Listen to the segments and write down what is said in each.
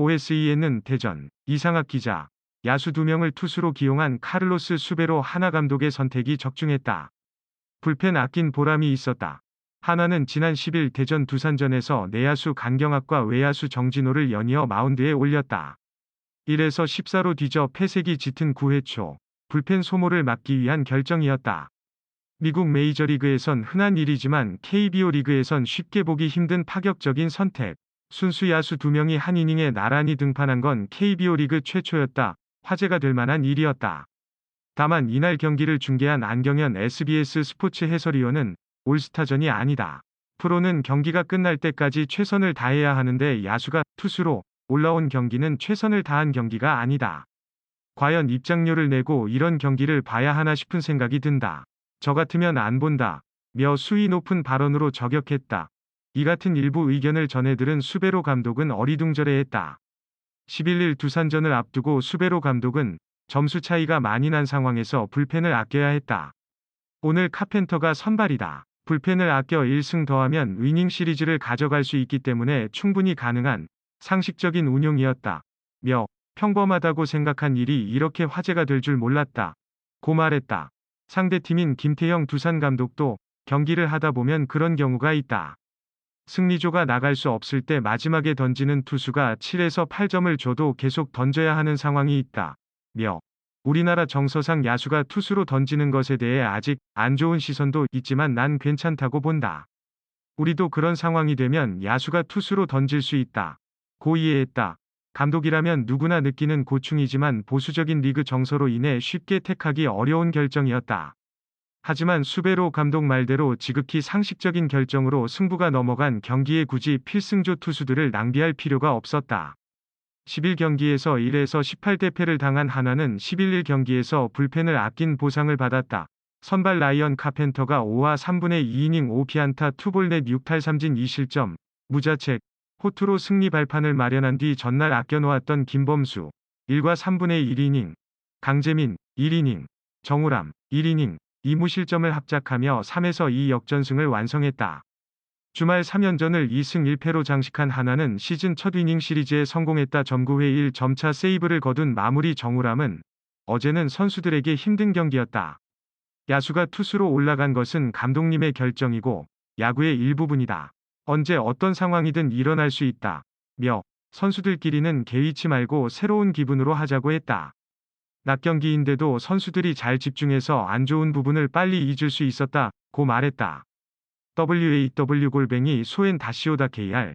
OSEN은 대전, 이상학 기자, 야수 2명을 투수로 기용한 카를로스 수베로 하나 감독의 선택이 적중했다. 불펜 아낀 보람이 있었다. 하나는 지난 10일 대전 두산전에서 내야수 강경학과 외야수 정진호를 연이어 마운드에 올렸다. 1에서 14로 뒤져 패색이 짙은 9회 초 불펜 소모를 막기 위한 결정이었다. 미국 메이저리그에선 흔한 일이지만 KBO 리그에선 쉽게 보기 힘든 파격적인 선택. 순수 야수 2명이 한 이닝에 나란히 등판한 건 KBO 리그 최초였다. 화제가 될 만한 일이었다. 다만 이날 경기를 중계한 안경현 SBS 스포츠 해설위원은 올스타전이 아니다. 프로는 경기가 끝날 때까지 최선을 다해야 하는데 야수가 투수로 올라온 경기는 최선을 다한 경기가 아니다. 과연 입장료를 내고 이런 경기를 봐야 하나 싶은 생각이 든다. 저 같으면 안 본다. 며 수위 높은 발언으로 저격했다. 이 같은 일부 의견을 전해들은 수베로 감독은 어리둥절해했다. 11일 두산전을 앞두고 수베로 감독은 점수 차이가 많이 난 상황에서 불펜을 아껴야 했다. 오늘 카펜터가 선발이다. 불펜을 아껴 1승 더하면 위닝 시리즈를 가져갈 수 있기 때문에 충분히 가능한 상식적인 운용이었다. 며 평범하다고 생각한 일이 이렇게 화제가 될 줄 몰랐다. 고 말했다. 상대팀인 김태형 두산 감독도 경기를 하다 보면 그런 경우가 있다. 승리조가 나갈 수 없을 때 마지막에 던지는 투수가 7에서 8점을 줘도 계속 던져야 하는 상황이 있다. 며 우리나라 정서상 야수가 투수로 던지는 것에 대해 아직 안 좋은 시선도 있지만 난 괜찮다고 본다. 우리도 그런 상황이 되면 야수가 투수로 던질 수 있다. 고 이해했다. 감독이라면 누구나 느끼는 고충이지만 보수적인 리그 정서로 인해 쉽게 택하기 어려운 결정이었다. 하지만 수베로 감독 말대로 지극히 상식적인 결정으로 승부가 넘어간 경기에 굳이 필승조 투수들을 낭비할 필요가 없었다. 11경기에서 1에서 18대 패를 당한 하나는 11일 경기에서 불펜을 아낀 보상을 받았다. 선발 라이언 카펜터가 5와 3분의 2이닝 5피안타 투볼넷 6탈 3진 2실점, 무자책, 호투로 승리 발판을 마련한 뒤 전날 아껴놓았던 김범수 1과 3분의 1이닝, 강재민 1이닝, 정우람 1이닝, 2무실점을 합작하며 3에서 2 역전승을 완성했다. 주말 3연전을 2승 1패로 장식한 하나는 시즌 첫 이닝 시리즈에 성공했다. 점구회 1점차 세이브를 거둔 마무리 정우람은 어제는 선수들에게 힘든 경기였다. 야수가 투수로 올라간 것은 감독님의 결정이고 야구의 일부분이다. 언제 어떤 상황이든 일어날 수 있다. 며 선수들끼리는 개의치 말고 새로운 기분으로 하자고 했다. 낮 경기인데도 선수들이 잘 집중해서 안 좋은 부분을 빨리 잊을 수 있었다. 고 말했다. waw 골뱅이 소엔 다시오다 kr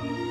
Bye.